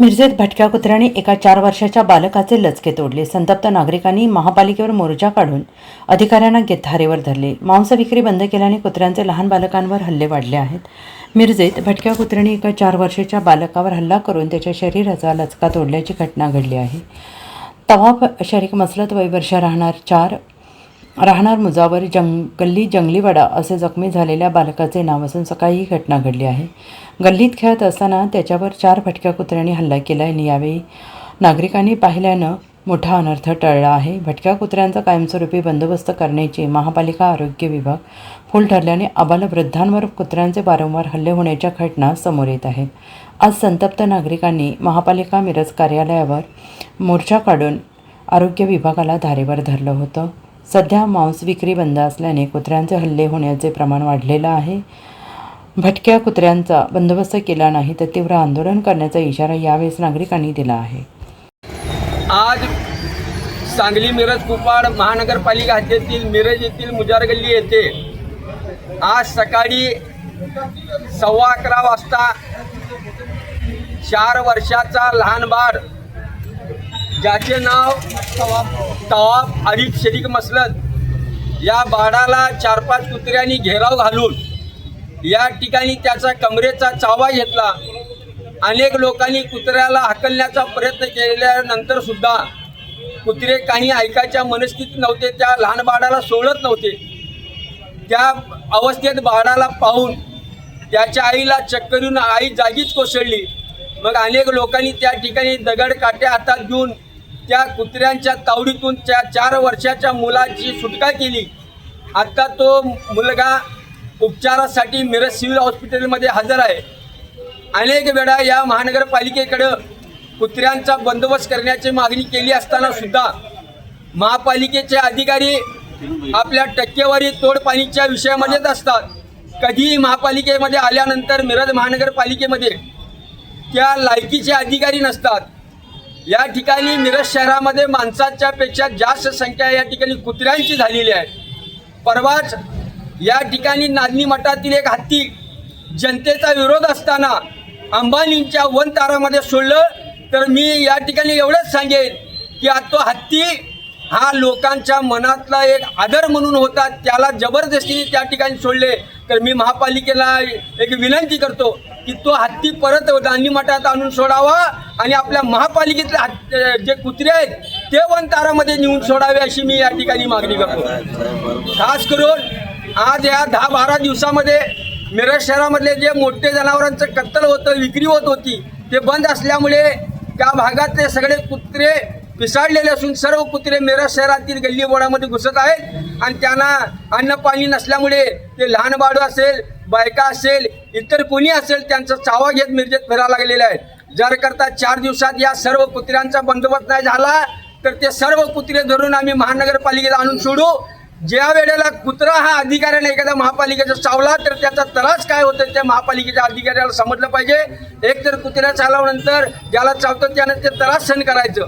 मिरजेत भटक्या कुत्र्याने एका चार वर्षाच्या बालकाचे लचके तोडले. संतप्त नागरिकांनी महापालिकेवर मोर्चा काढून अधिकाऱ्यांना धारेवर धरले. मांस विक्री बंद केल्याने कुत्र्यांचे लहान बालकांवर हल्ले वाढले आहेत. मिरजेत भटक्या कुत्र्याने एका चार वर्षाच्या बालकावर हल्ला करून त्याच्या शरीराचा लचका तोडल्याची घटना घडली आहे. तवाफ शरीक मसलत वय वर्ष राहणार चार राहणार मुजावर जंग गल्ली जंगलीवाडा असे जखमी झालेल्या बालकाचे नाव असून सकाळी ही घटना घडली आहे. गल्लीत खेळत असताना त्याच्यावर चार भटक्या कुत्र्यांनी हल्ला केला आणि यावेळी नागरिकांनी पाहिल्यानं मोठा अनर्थ टळला आहे. भटक्या कुत्र्यांचा कायमस्वरूपी बंदोबस्त करण्याची महापालिका आरोग्य विभाग फुल ठरल्याने आबालवृद्धांवर कुत्र्यांचे वारंवार हल्ले होण्याच्या घटना समोर येत आहेत. आज संतप्त नागरिकांनी महापालिका मिरज कार्यालयावर मोर्चा काढून आरोग्य विभागाला धारेवर धरलं होतं. सध्या मांस विक्री बंद असल्याने कुत्र्यांचे हल्ले होण्याचे प्रमाण वाढलेलं आहे. भटक्या कुत्र्यांचा बंदोबस्त केला नाही तर तीव्र आंदोलन करण्याचा इशारा यावेळेस नागरिकांनी दिला आहे. आज सांगली मिरज कुपाड महानगरपालिका हद्दीतील मिरज येथील मुजार गल्ली येथे आज सकाळी सव्वा अकरा वाजता चार वर्षाचा लहान बाळ ज्याचे नाव तवाब आरिफ शरीक मसलत या बाडाला चार पाच कुत्र्यांनी घेराव घालून या ठिकाणी त्याचा कमरेचा चावा घेतला. अनेक लोकांनी कुत्र्याला हाकलण्याचा प्रयत्न केल्यानंतर सुद्धा कुत्रे काही ऐकायच्या मनस्थितीत नव्हते त्या लहान बाळाला सोडत नव्हते. त्या अवस्थेत बाळाला पाहून त्याच्या आईला चक्कर येऊन आई जागीच कोसळली. मग अनेक लोकांनी त्या ठिकाणी दगड काट्या हातात घेऊन त्या कुत्र्यांच्या तावडीतून त्या चार वर्षाच्या मुलाची सुटका केली. आत्ता तो मुलगा उपचारासाठी मिरज सिव्हिल हॉस्पिटलमध्ये हजर आहे. अनेक वेळा या महानगरपालिकेकडं कुत्र्यांचा बंदोबस्त करण्याची मागणी केली असताना सुद्धा महापालिकेचे अधिकारी आपल्या टक्केवारी तोडपाणीच्या विषयामध्येच असतात. कधीही महापालिकेमध्ये आल्यानंतर मिरज महानगरपालिकेमध्ये त्या लायकीचे अधिकारी नसतात. या ठिकाणी मिरज शहरामध्ये माणसाच्या पेक्षा जास्त संख्या या ठिकाणी कुत्र्यांची झालेली आहे. परवाच या ठिकाणी नादनी मठातील एक हत्ती जनतेचा विरोध असताना अंबानींच्या वन तारामध्ये सोडलं. तर मी या ठिकाणी एवढंच सांगेन की आज तो हत्ती हा लोकांच्या मनातला एक आदर म्हणून होता. त्याला जबरदस्तीने त्या ठिकाणी सोडले. तर मी महापालिकेला एक विनंती करतो की तो हत्ती परत दांडी मठात आणून सोडावा आणि आपल्या महापालिकेतले जे कुत्रे आहेत ते वन तारामध्ये नेऊन सोडावे अशी मी या ठिकाणी मागणी करतो. खास करून आज या दहा बारा दिवसामध्ये मिरज शहरामधले जे मोठे जनावरांचं कत्तल होतं विक्री होत होती ते बंद असल्यामुळे त्या भागातले सगळे कुत्रे पिसाळलेले असून सर्व कुत्रे मिरज शहरातील गल्ली बोडामध्ये घुसत आहेत आणि त्यांना अन्न पाणी नसल्यामुळे ते लहान बाळू असेल बायका असेल इतर कोणी असेल त्यांचा चावा घेत मिरजेत फिरायला लागलेले आहेत. जर करता चार दिवसात या सर्व कुत्र्यांचा बंदोबस्त नाही झाला तर ते सर्व कुत्रे धरून आम्ही महानगरपालिकेला आणून सोडू. ज्या वेळेला कुत्रा हा अधिकाऱ्याने एखाद्या महापालिकेचा चावला तर त्याचा त्रास काय होतो त्या महापालिकेच्या अधिकाऱ्याला समजलं पाहिजे. एक तर कुत्र्या चालवल्यानंतर ज्याला चावतं त्यानं ते त्रास सहन करायचं.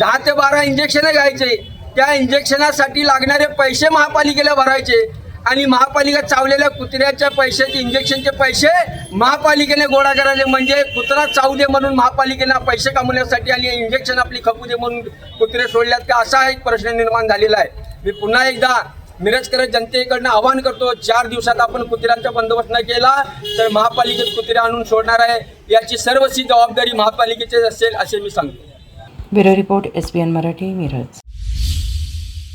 दहा ते बारा इंजेक्शनं घ्यायचे. त्या इंजेक्शनासाठी लागणारे पैसे महापालिकेला भरायचे. आणि महापालिका चावलेल्या कुत्र्याच्या पैशाचे इंजेक्शनचे पैसे महापालिकेने गोळा करायचे म्हणजे कुत्रा चावू दे म्हणून महापालिकेला पैसे कमवण्यासाठी आणि इंजेक्शन आपली खपू दे म्हणून कुत्रे सोडल्यात का? असा एक प्रश्न निर्माण झालेला आहे. मी पुन्हा एकदा मिरजकर जनतेकडनं आवाहन करतो चार दिवसात आपण कुत्र्यांचा बंदोबस्त न केला तर महापालिकेत कुत्रे आणून सोडणार आहे. याची सर्वस्वी जबाबदारी महापालिकेची असेल असे मी सांगतो. Bureau report S Marathi Miraj.